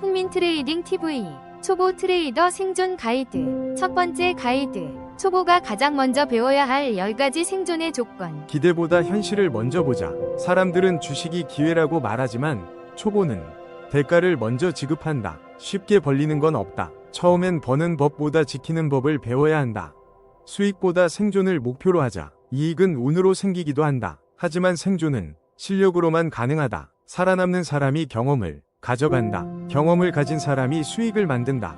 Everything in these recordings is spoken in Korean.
훈민 트레이딩 TV 초보 트레이더 생존 가이드 첫 번째 가이드 초보가 가장 먼저 배워야 할 10가지 생존의 조건 기대보다 현실을 먼저 보자. 사람들은 주식이 기회라고 말하지만 초보는 대가를 먼저 지급한다. 쉽게 벌리는 건 없다. 처음엔 버는 법보다 지키는 법을 배워야 한다. 수익보다 생존을 목표로 하자. 이익은 운으로 생기기도 한다. 하지만 생존은 실력으로만 가능하다. 살아남는 사람이 경험을 가져간다. 경험을 가진 사람이 수익을 만든다.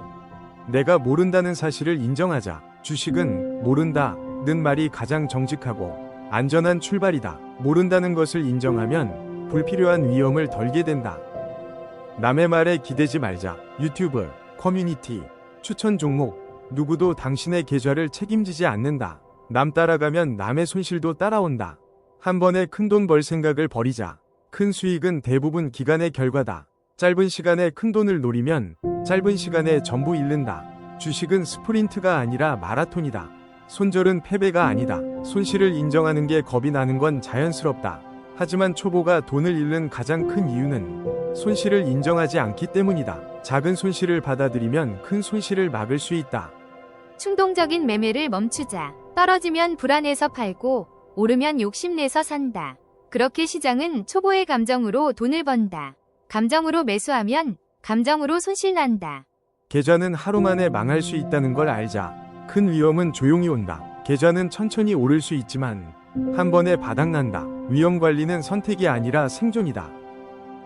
내가 모른다는 사실을 인정하자. 주식은 모른다는 말이 가장 정직하고 안전한 출발이다. 모른다는 것을 인정하면 불필요한 위험을 덜게 된다. 남의 말에 기대지 말자. 유튜브, 커뮤니티, 추천 종목, 누구도 당신의 계좌를 책임지지 않는다. 남 따라가면 남의 손실도 따라온다. 한 번에 큰 돈 벌 생각을 버리자. 큰 수익은 대부분 기간의 결과다. 짧은 시간에 큰 돈을 노리면 짧은 시간에 전부 잃는다. 주식은 스프린트가 아니라 마라톤이다. 손절은 패배가 아니다. 손실을 인정하는 게 겁이 나는 건 자연스럽다. 하지만 초보가 돈을 잃는 가장 큰 이유는 손실을 인정하지 않기 때문이다. 작은 손실을 받아들이면 큰 손실을 막을 수 있다. 충동적인 매매를 멈추자 떨어지면 불안해서 팔고 오르면 욕심내서 산다 그렇게 시장은 초보의 감정으로 돈을 번다 감정으로 매수하면 감정으로 손실난다 계좌는 하루 만에 망할 수 있다는 걸 알자. 큰 위험은 조용히 온다. 계좌는 천천히 오를 수 있지만 한 번에 바닥난다. 위험 관리는 선택이 아니라 생존이다.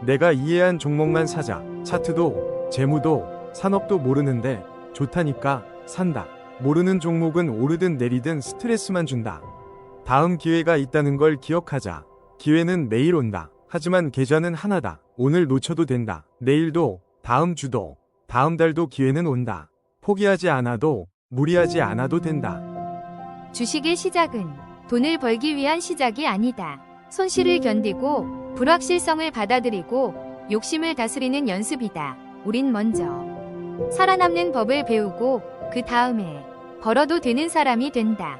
내가 이해한 종목만 사자. 차트도, 재무도, 산업도 모르는데 좋다니까 산다. 모르는 종목은 오르든 내리든 스트레스만 준다. 다음 기회가 있다는 걸 기억하자. 기회는 매일 온다. 하지만 계좌는 하나다. 오늘 놓쳐도 된다. 내일도, 다음 주도, 다음 달도 기회는 온다. 포기하지 않아도, 무리하지 않아도 된다. 주식의 시작은 돈을 벌기 위한 시작이 아니다 손실을 견디고 불확실성을 받아들이고 욕심을 다스리는 연습이다 우린 먼저 살아남는 법을 배우고 그 다음에 벌어도 되는 사람이 된다